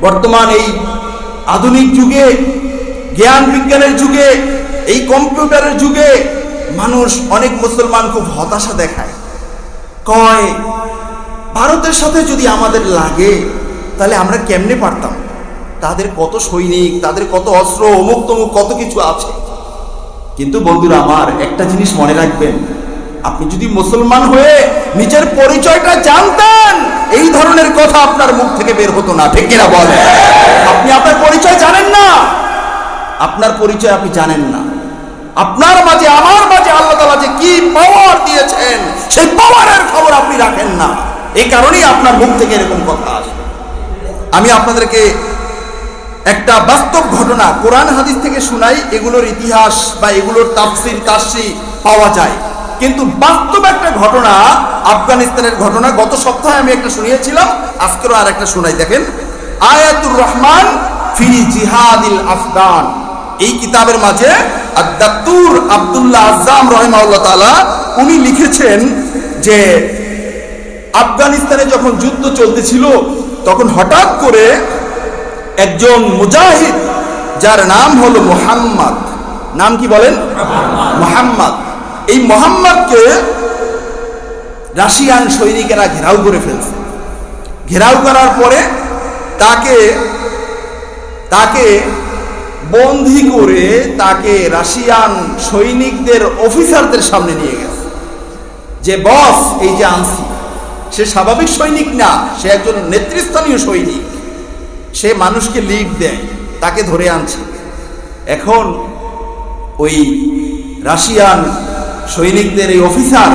বর্তমান এই আধুনিক যুগে, জ্ঞান বিজ্ঞানের যুগে, এই কম্পিউটারের যুগে মানুষ, অনেক মুসলমান খুব হতাশা দেখায়। কয়, ভারতের সাথে যদি আমাদের লাগে, তাহলে আমরা কেমনে পারতাম? তাদের কত সৈনিক, তাদের কত অস্ত্র অমুক তমুক কত কিছু আছে। কিন্তু বন্ধুরা আমার একটা জিনিস মনে রাখবেন, আপনি যদি মুসলমান হয়ে নিজের পরিচয়টা জানতেন এই ধরনের কথা আপনার মুখ থেকে বের হতো না, ঠিক কিনা বলে আপনি আপনার পরিচয় জানেন না। আপনার পরিচয় আপনি জানেন না। আপনার মাঝে, আমার মাঝে আল্লাহ তালা যে কি পাওয়ার দিয়েছেন, সেই পাওয়ারের খবর আপনি রাখেন না। এই কারণেই আপনার মুখ থেকে এরকম কথা আসে। আমি আপনাদেরকে একটা বাস্তব ঘটনা, কোরআন হাদিস থেকে শোনাই, এগুলোর ইতিহাস বা এগুলোর তাফসির তাসি পাওয়া যায়। কিন্তু বাস্তব একটা ঘটনা, আফগানিস্তানের ঘটনা, গত সপ্তাহে আমি একটা শুনিয়েছিলাম, আজকেরও আর একটা শোনাই, দেখেন। আয়াতুর রহমান ফি জিহাদিল আফগান। এই কিতাবের মাঝে আদাতুর আব্দুল্লাহ আজাম রহমাউল্লাহ তাআলা, উনি লিখেছেন যে, আফগানিস্তানে যখন যুদ্ধ চলতেছিল, তখন হঠাৎ করে একজন মুজাহিদ, যার নাম হলো মোহাম্মদ। নাম কি বলেন? মোহাম্মদ। এই মোহাম্মদকে রাশিয়ান সৈনিকেরা ঘেরাও করে ফেলছে। ঘেরাও করার পরে তাকে তাকে বন্দি করে তাকে রাশিয়ান সৈনিকদের অফিসারদের সামনে নিয়ে গেছে। যে বস এই যে আনছি সে স্বাভাবিক সৈনিক না, সে একজন নেতৃস্থানীয় সৈনিক। সে মানুষকে লিড দেয়, তাকে ধরে আনছে। এখন ওই রাশিয়ান সৈনিকদের এই অফিসার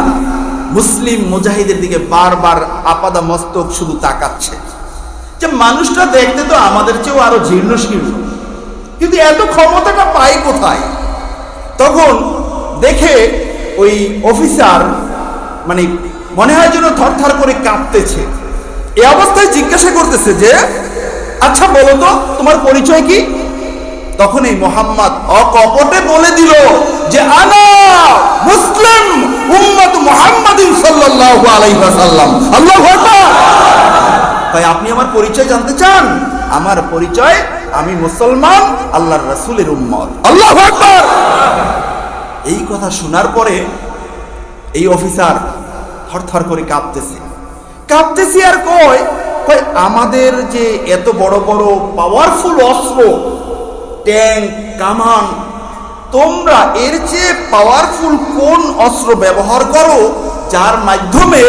মুসলিম মুজাহিদের দিকে বারবার আপাদা মস্তক শুধু তাকাচ্ছে। যে মানুষটা দেখতে তো আমাদের চেয়েও আরও জীর্ণ শীর্ণ কিন্তু এত ক্ষমতাটা পায় কোথায়? তখন দেখে ওই অফিসার মানে মনে হয় যেন থরথর করে কাঁপতেছে। এ অবস্থায় জিজ্ঞাসা করতেছে যে আচ্ছা বলো তো, তোমার পরিচয় কি? তখন এই মোহাম্মদ অকপটে বলে দিল যে, আনা মুসলিম উম্মত মুহাম্মাদিন সাল্লাল্লাহু আলাইহি ওয়াসাল্লাম। আল্লাহু আকবার। তাই আপনি আমার পরিচয় জানতে চান? আমার পরিচয়, আমি মুসলমান, আল্লাহর রাসূলের উম্মত। আল্লাহু আকবার। এই কথা শোনার পরে এই অফিসার থরথর করে কাঁপতেছে। কাঁপতেছি আর কয় কয়, আমাদের যে এত বড় বড় পাওয়ারফুল অস্ত্র ট্যাঙ্ক কামান। তোমরা এর চেয়ে পাওয়ারফুল কোন অস্ত্র ব্যবহার করো, যার মাধ্যমে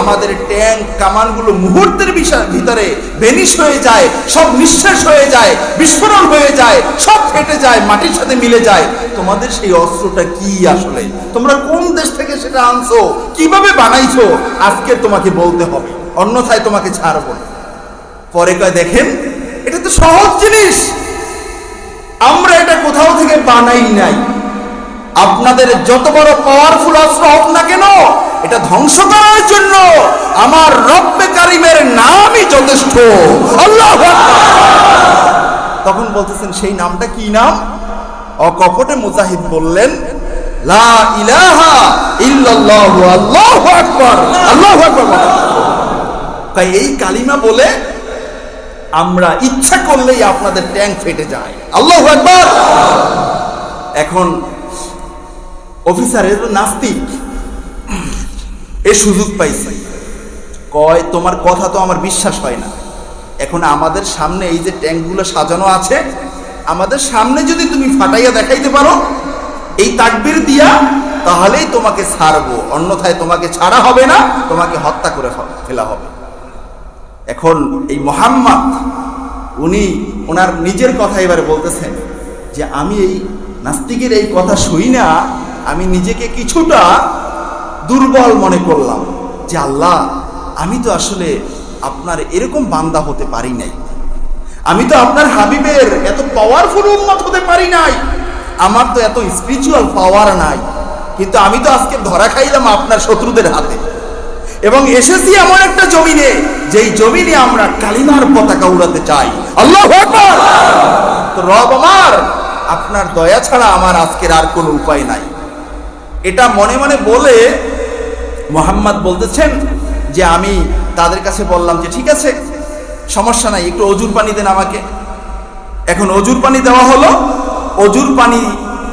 আমাদের ট্যাঙ্ক কামানগুলো মুহূর্তের ভিতরে বেনিশ হয়ে যায়, সব নিঃশ্বাস হয়ে যায়, বিস্ফোরণ হয়ে যায়, সব ফেটে যায়, মাটির সাথে মিলে যায়। তোমাদের সেই অস্ত্রটা কি আসলে? তোমরা কোন দেশ থেকে সেটা আনছো? কীভাবে বানাইছো? আজকে তোমাকে বলতে হবে। অন্যথায় তোমাকে ছাড়বো পরে কয় দেখেন, এটা তো সহজ জিনিস। আমরা এটা কোথাও থেকে বানাই নাই। আপনাদের যত বড় পাওয়ারফুল অস্ত্র হোক না কেন, এটা ধ্বংস করার জন্য আমার রব্বে কারিমের নামই যথেষ্ট। আল্লাহ তখন বলতেছেন, সেই নামটা কি নাম? অকপটে মুজাহিদ বললেন, লা ইলাহা ইল্লাল্লাহু। আল্লাহু আকবার। আল্লাহু আকবার এই কালিমা বলে আমরা ইচ্ছা করলেই আপনাদের ট্যাঙ্ক ফেটে যায়। আল্লাহ এখন অফিসারের নাস্তিক, এ সুযোগ পাইছে। কয়, তোমার কথা তো আমার বিশ্বাস হয় না। এখন আমাদের সামনে এই যে ট্যাঙ্কগুলো সাজানো আছে, আমাদের সামনে যদি তুমি ফাটাইয়া দেখাইতে পারো, এই তাকবির দিয়া তাহলেই তোমাকে ছাড়বো। অন্যথায় তোমাকে ছাড়া হবে না, তোমাকে হত্যা করে ফেলা হবে। এখন এই মোহাম্মদ, উনি ওনার নিজের কথা এবারে বলতেছেন যে, আমি এই নাস্তিকের এই কথা শুই না, আমি নিজেকে কিছুটা দুর্বল মনে করলাম যে, আল্লাহ, আমি তো আসলে আপনার এরকম বান্দা হতে পারি নাই। আমি তো আপনার হাবিবের এত পাওয়ারফুল উন্মত হতে পারি নাই। আমার তো এত স্পিরিচুয়াল পাওয়ার নাই। কিন্তু আমি তো আজকে ধরা খাইলাম আপনার শত্রুদের হাতে। এবং এসেছি এমন একটা জমিনে, যেই জমিনে আমরা কালিমার পতাকা উড়াতে চাই। আল্লাহ রব আমার, আপনার দয়া ছাড়া আমার আজকের আর কোনো উপায় নাই। এটা মনে মনে বলে মোহাম্মদ বলতেছেন যে আমি তাদের কাছে বললাম যে, ঠিক আছে, সমস্যা নাই, একটু অজুর পানি দেন আমাকে। এখন অজুর পানি দেওয়া হলো। অজুর পানি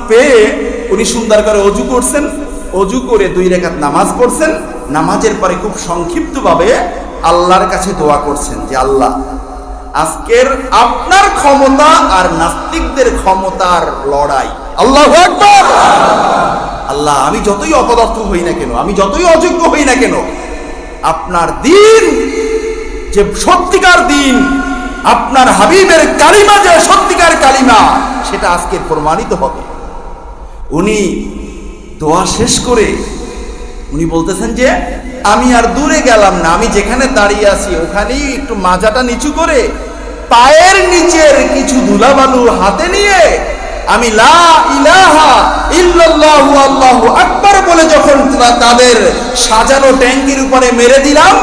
পেয়ে উনি সুন্দর করে অজু করছেন। অজু করে দুই রেখাত নামাজ পড়ছেন। নামাজের পরে খুব সংক্ষিপ্তভাবে আল্লাহর কাছে দোয়া করছেন যে, আল্লাহ, আজকের আপনার ক্ষমতা আর নাস্তিকদের ক্ষমতার লড়াই। আল্লাহ আল্লাহ, আমি যতই অপদার্থ হই না কেন, আমি যতই অযোগ্য হই না কেন, আপনার দিন যে সত্যিকার দিন, আপনার হাবিবের কালিমা যে সত্যিকার কালিমা, সেটা আজকে প্রমাণিত হবে। উনি দোয়া শেষ করে উনি বলতেছেন যে, আমি আর দূরে গেলাম না, আমি যেখানে দাঁড়িয়ে আছি, ওখানেই একটু মাজাটা নিচু করে পায়ের নিচের কিছু ধুলাবালু হাতে নিয়ে আমি লা ইলাহা ইল্লাল্লাহু আল্লাহু আকবার বলে যখন তাদের সাজানো ট্যাঙ্কির উপরে মেরে দিলাম,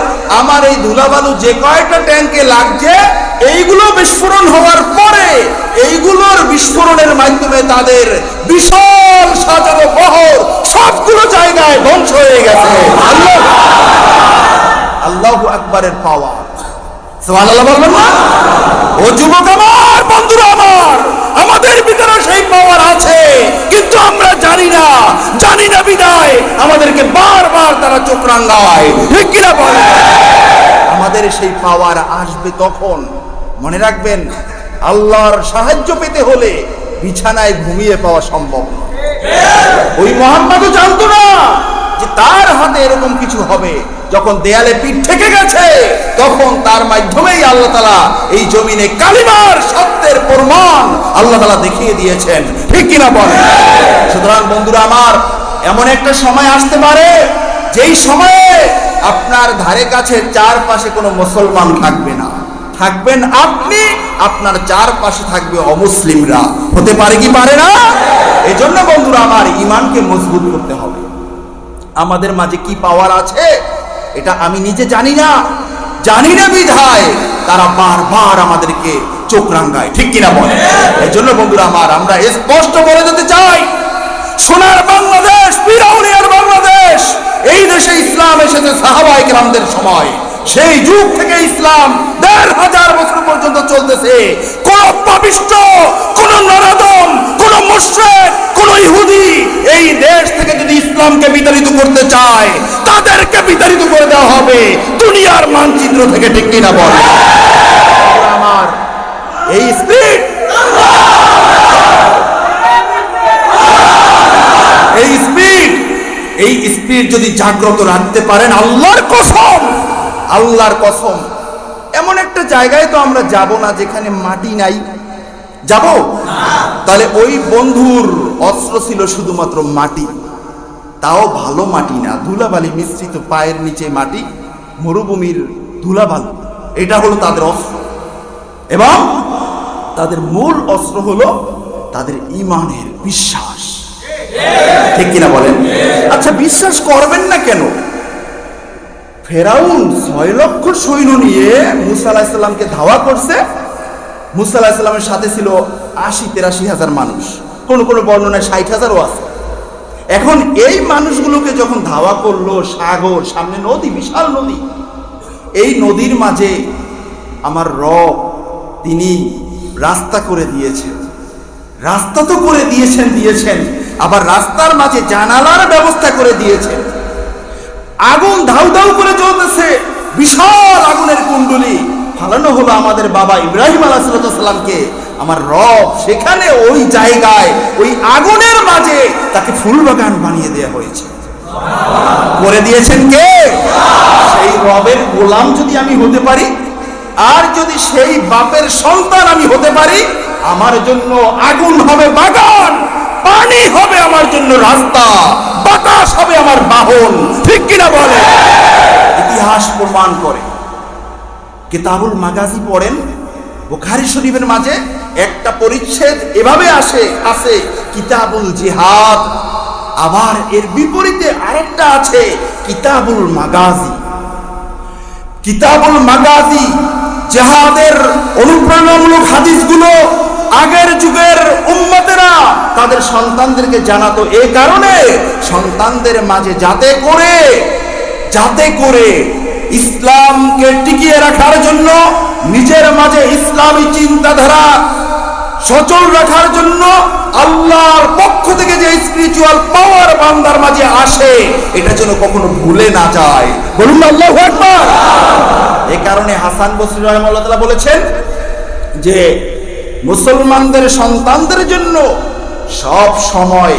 আমার এই ধুলাবালু যে কয়টা ট্যাঙ্কে লাগছে এইগুলো বিস্ফোরণ হওয়ার পরে এইগুলোর বিস্ফোরণের মাধ্যমে তাদের বিশাল সাজানো বহর সবগুলো জায়গায় ধ্বংস হয়ে গেছে। আল্লাহ আল্লাহু আকবারের পাওয়া সুবহানাল্লাহ বলবেন না? ও যুবক আমার, বন্ধুরা আমার, আমাদের ভিতরে সেই পাওয়ার আছে, কিন্তু আমরা জানি না জানি না বিদায়। আমাদেরকে বারবার তারা চোখ রাঙ্গায় ঠিক কিনা বলে আমাদের সেই পাওয়ার আসবে তখন মনে রাখবেন, আল্লাহর সাহায্য পেতে হলে বিছানায় ঘুমিয়ে পাওয়া সম্ভব ওই মোহাম্মদও জানতো না যে তার হাতে এরকম কিছু হবে। যখন দেয়ালে পিঠ থেকে গেছে, তখন তার মাধ্যমেই আল্লাহ তালা এই জমিনে কালিমার সত্যের প্রমাণ আল্লাহ তালা দেখিয়ে দিয়েছেন। ঠিক কিনা বলে সুতরাং বন্ধুরা আমার, এমন একটা সময় আসতে পারে, যেই সময়ে আপনার ধারে কাছে চারপাশে কোনো মুসলমান থাকবে না। থাকবেন আপনি, আপনার চারপাশে থাকবে অমুসলিমরা। হতে পারে কি পারে না? এই জন্য বন্ধুরা, আমার ইমানকে মজবুত করতে হবে। আমাদের মাঝে কি পাওয়ার আছে? এটা আমি নিজে জানি না। জানি না বিধায়, তারা বারবার আমাদেরকে চোখ রাঙ্গায়। ঠিক কিনা বলে? এই জন্য বন্ধুরা, আমার, আমরা স্পষ্ট বলে দিতে চাই। সোনার বাংলাদেশ বাংলাদেশ। এই দেশে ইসলাম এসেছে সাহাবাই গ্রামদের সময়। সেই যুগ থেকে ইসলাম দেড় হাজার বছর পর্যন্ত চলতেছে। কোন পাপিষ্ট কোন নরাদম, কোন মুশ্রেক, কোন ইহুদি এই দেশ থেকে যদি ইসলামকে বিতাড়িত করতে চায়, তাদেরকে বিতাড়িত করে দেওয়া হবে দুনিয়ার মানচিত্র থেকে ঠিক কিনা বলে? আমার এই স্পিড এই স্পিড এই স্পিড যদি জাগ্রত রাখতে পারেন আল্লাহর কসম আল্লাহর কসম। এমন একটা জায়গায় তো আমরা যাব না যেখানে মাটি নাই। যাব? তাহলে ওই বন্ধুর অস্ত্র ছিল শুধুমাত্র মাটি। তাও ভালো মাটি না। ধুলাবালি মিশ্রিত পায়ের নিচে মাটি মরুভূমির ধুলাবালু। এটা হলো তাদের অস্ত্র। এবং তাদের মূল অস্ত্র হলো তাদের ইমানের বিশ্বাস। ঠিক কিনা বলেন? আচ্ছা বিশ্বাস করবেন না কেন? ফেরাউন ছয় লক্ষ সৈন্য নিয়ে মুসা ধাওয়া করছে। মুসা সাথে ছিল আশি, তেরাশি হাজার মানুষ। কোন কোন বর্ণনায় ষাট হাজারও আছে। এখন এই মানুষগুলোকে যখন ধাওয়া করল সাগর, সামনে নদী, বিশাল নদী, এই নদীর মাঝে আমার রব, তিনি রাস্তা করে দিয়েছেন। রাস্তা তো করে দিয়েছেন দিয়েছেন। আবার রাস্তার মাঝে জানালার ব্যবস্থা করে দিয়েছেন। আগুন ধাউ ধাউ করে জ্বলতেছে। বিশাল আগুনের কুণ্ডলি। ফালানো হলো আমাদের বাবা ইব্রাহিম আলাহামকে আমার রব সেখানে ওই জায়গায়, ওই আগুনের মাঝে তাকে ফুল বাগান বানিয়ে দেওয়া হয়েছে। করে দিয়েছেন কে? সেই রবের গোলাম যদি আমি হতে পারি, আর যদি সেই বাপের সন্তান আমি হতে পারি আমার জন্য আগুন হবে বাগান, পানি হবে আমার জন্য রাস্তা, বাতাস হবে আমার বাহন। ঠিক কিনা বলে ইতিহাস প্রমাণ করে। কিতাবুল মাগাজি পড়েন, বুখারি শরীফের মাঝে একটা পরিচ্ছেদ এভাবে আসে, আছে, কিতাবুল জিহাদ। আবার এর বিপরীতে আরেকটা আছে, কিতাবুল মাগাজি। কিতাবুল মাগাজি জেহাদের অনুপ্রেরণামূলক হাদিসগুলো আগের যুগের উম্মতেরা তাদের সন্তানদেরকে জানাতো এ কারণে সন্তানদের মাঝে যাতে করে যাতে করে ইসলামকে টিকিয়ে রাখার জন্য, নিজের মাঝে ইসলামী চিন্তাধারা সচল রাখার জন্য আল্লাহর পক্ষ থেকে যে স্পিরিচুয়াল পাওয়ার বান্দার মাঝে আসে, এটা যেন কখনো ভুলে না যায়। বলুন আল্লাহু এই কারণে হাসান বসরি রহমাল্লাহ বলেছেন যে মুসলমানদের সন্তানদের জন্য সব সময়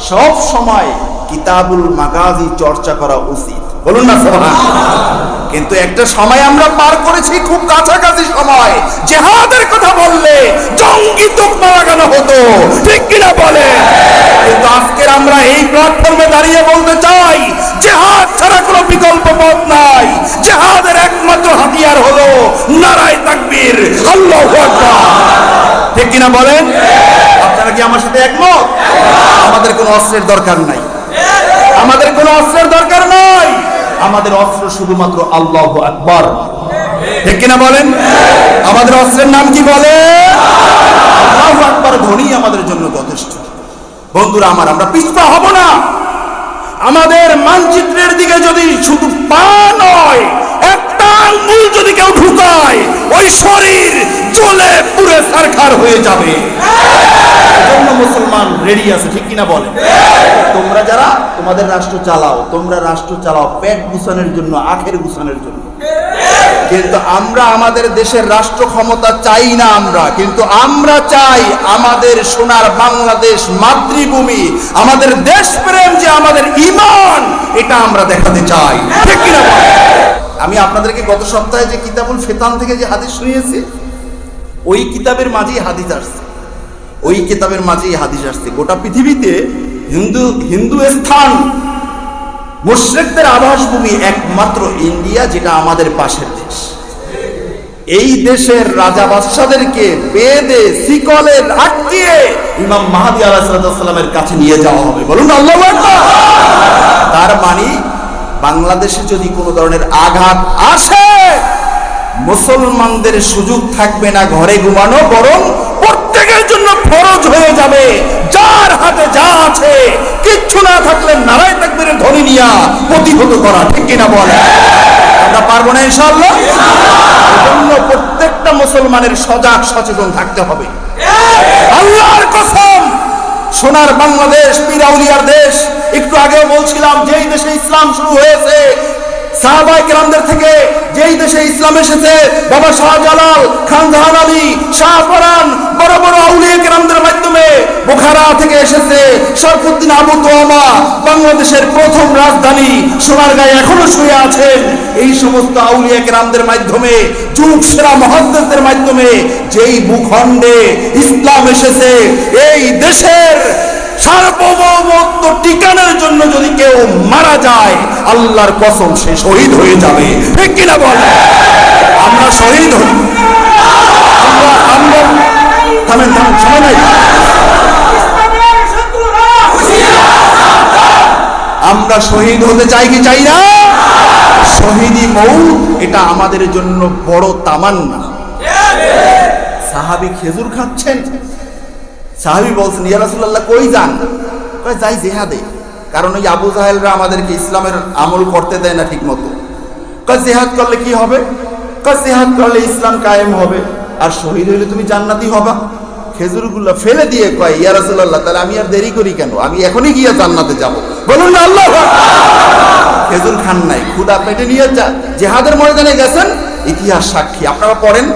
সব সময় কিতাবুল মাগাজি চর্চা করা উচিত। বলুন না সুবহানাল্লাহ কিন্তু একটা সময় আমরা পার করেছি খুব কাছাকাছি সময়। জেহাদের কথা বললে জঙ্গি তোকমা লাগানো হতো? ঠিক কিনা বলে? কিন্তু আজকের আমরা এই প্ল্যাটফর্মে দাঁড়িয়ে বলতে চাই, জেহাদ ছাড়া কোনো বিকল্প পথ নাই। জেহাদের একমাত্র হাতিয়ার হলো নারায় তাকবীর। আল্লাহু ঠিক কিনা বলেন আপনারা কি আমার সাথে একমত? আমাদের কোনো অস্ত্রের দরকার নাই। আমাদের কোনো অস্ত্রের দরকার আমাদের অস্ত্র শুধুমাত্র আল্লাহ আকবর। ঠিক কিনা বলেন? আমাদের অস্ত্রের নাম কি বলে? আল্লাহ আকবর ধ্বনি আমাদের জন্য যথেষ্ট। বন্ধুরা আমার, আমরা পিছপা হব না। আমাদের মানচিত্রের দিকে যদি শুধু পা নয় একটা আঙ্গুল যদি কেউ ঢুকায়, ওই শরীর জ্বলে পুরে সারখার হয়ে যাবে। মুসলমান রেডি আছে, ঠিক কিনা বলে তোমরা যারা তোমাদের রাষ্ট্র চালাও, তোমরা রাষ্ট্র চালাও পেট গুছানোর জন্য, আখের গুছানোর জন্য। কিন্তু আমরা আমাদের দেশের রাষ্ট্র ক্ষমতা চাই না আমরা, কিন্তু আমরা চাই আমাদের সোনার বাংলাদেশ মাতৃভূমি, আমাদের দেশপ্রেম যে আমাদের ইমান, এটা আমরা দেখাতে চাই। ঠিক কিনা? আমি আপনাদেরকে গত সপ্তাহে যে কিতাবুল ফেতান থেকে যে হাদিস শুনিয়েছি, ওই কিতাবের মাঝেই হাদিস আসছে। ওই কিতাবের মাঝেই হাদিস আসছে। গোটা পৃথিবীতে হিন্দু হিন্দু স্থান, মুশ্রিকদের আবাসভূমি একমাত্র ইন্ডিয়া, যেটা আমাদের পাশের দেশ। এই দেশের রাজা বাদশাদেরকে বেদে, শিকলে আটকিয়ে ইমাম মাহাদি আলাহিসাল্লামের কাছে নিয়ে যাওয়া হবে। বলুন আল্লাহ তার মানে বাংলাদেশে যদি কোনো ধরনের আঘাত আসে, মুসলমানদের সুযোগ থাকবে না ঘরে ঘুমানো, বরং ফরজ হয়ে যাবে। যার হাতে যা আছে, কিচ্ছু না থাকলে নারায় তাকবীর ধ্বনি নিয়া প্রতিহত করা, ঠিক কিনা বলে আমরা পারব না ইনশাআল্লাহ? এজন্য প্রত্যেকটা মুসলমানের সজাগ, সচেতন থাকতে হবে। আল্লাহর কসম, সোনার বাংলাদেশ পীরাউলিয়ার দেশ, একটু আগেও বলছিলাম, যেই দেশে ইসলাম শুরু হয়েছে বাংলাদেশের প্রথম রাজধানী সোনারগাঁয়ে এখনও শুয়ে আছেন। এই সমস্ত আউলিয়া গ্রামদের মাধ্যমে, যুগ সেরা মহাদ্দেশদের মাধ্যমে যেই ভূখণ্ডে ইসলাম এসেছে, এই দেশের সার্বভৌমত্ব টিকানোর জন্য যদি কেউ মারা যায়, আল্লাহর কসম সে শহীদ হয়ে যাবে। ঠিক কিনা বল? আমরা শহীদ হই। আমরা আমরা আমরা শহীদ হতে চাই কি চাই না? শহীদি মৌত, এটা আমাদের জন্য বড় তামান্না। সাহাবি খেজুর খাচ্ছেন। সাহাবি বলছেন, ইয়া রাসূলুল্লাহ, কই যান? কয়, যাই জেহাদে। কারণ ওই আবু জাহেলরা আমাদেরকে ইসলামের আমল করতে দেয় না ঠিক মতো কয়, জেহাদ করলে কি হবে? কয়, জেহাদ করলে ইসলাম কায়েম হবে। আর শহীদ হইলে তুমি জান্নাতি হবা। খেজুরগুলো ফেলে দিয়ে কয়, ইয়া রাসূলুল্লাহ, তাহলে আমি আর দেরি করি কেন? আমি এখনই গিয়ে জান্নাতে যাব। বলুন না, আল্লাহ খেজুর খান নাই ক্ষুদা পেটে নিয়ে যা। জেহাদের ময়দানে গেছেন, ইতিহাস সাক্ষী। আপনারা পড়েন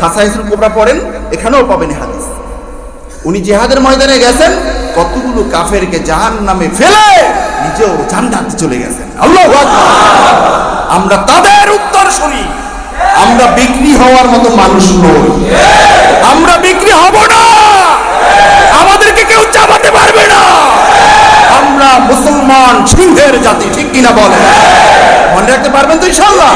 খাসাইসুল কোবরা পড়েন, এখানেও পাবেন হাদিস। উনি জেহাদের ময়দানে গেছেন, কতগুলো কাফেরকে জাহান নামে ফেলে নিজেও জান্নাতে চলে গেছেন। আল্লাহ আমরা তাদের উত্তর শুনি। আমরা বিক্রি হওয়ার মতো মানুষ নই। আমরা বিক্রি হব না। আমাদেরকে কেউ চাপাতে পারবে না। আমরা মুসলমান সিংহের জাতি, ঠিক কিনা বলে মনে রাখতে পারবেন তো ইনশাল্লাহ